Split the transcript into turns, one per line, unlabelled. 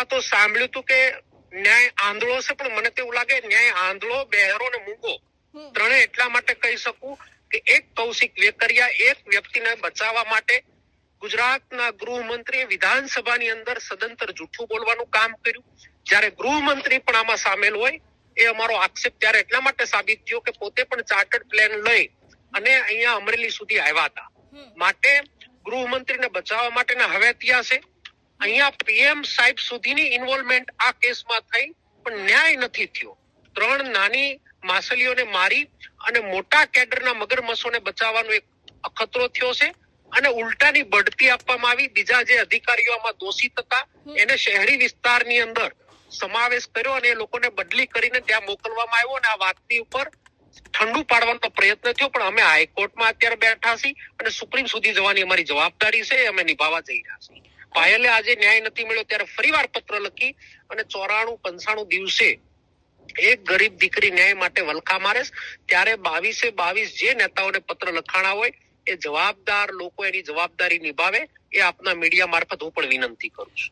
પેલા તો સાંભળ્યું હતું કે ન્યાય આંધળો છે પણ મને તેવું લાગે ન્યાય આંધળો બહેરો ને મૂંગો ત્રણે એટલા માટે કહી શકું કે એક કૌશિક વેકરિયા એક વ્યક્તિને બચાવવા માટે ગુજરાતના ગૃહમંત્રીએ વિધાનસભાની અંદર સદંતર જૂઠું બોલવાનું કામ કર્યું. જ્યારે ગૃહમંત્રી પણ આમાં સામેલ હોય એ અમારો આક્ષેપ ત્યારે એટલા માટે સાબિત થયો કે પોતે પણ ચાર્ટર્ડ પ્લેન લઈ અને અહીંયા અમરેલી સુધી આવ્યા હતા. માટે ગૃહમંત્રીને બચાવવા માટેના હવે ત્યાં છે. અહીંયા પીએમ સાહેબ સુધીની ઇન્વોલ્વમેન્ટ આ કેસમાં થઈ, પણ ન્યાય નથી થયો. ત્રણ નાની માછલીઓને મારી અને મોટા કેડરના મગરમસોને બચાવવાનો એક અખતરો થયો છે અને ઉલટાની બઢતી આપવામાં આવી. બીજા જે અધિકારીઓ આમાં દોષિત હતા, એને શહેરી વિસ્તારની અંદર સમાવેશ કર્યો અને એ લોકોને બદલી કરીને ત્યાં મોકલવામાં આવ્યો અને આ વાતની ઉપર ઠંડુ પાડવાનો પ્રયત્ન થયો. પણ અમે હાઈકોર્ટમાં અત્યારે બેઠા છીએ અને સુપ્રીમ સુધી જવાની અમારી જવાબદારી છે, અમે નિભાવવા જઈ રહ્યા છીએ. પાયલે આજે ન્યાય નથી મળ્યો ત્યારે ફરીવાર પત્ર લખી અને ચોરાણું પંચાણું દિવસે એક ગરીબ દીકરી ન્યાય માટે વલખા મારે ત્યારે બાવીસે બાવીસ જે નેતાઓને પત્ર લખાણા હોય એ જવાબદાર લોકો એની જવાબદારી નિભાવે એ આપના મીડિયા મારફત હું પણ વિનંતી કરું છું.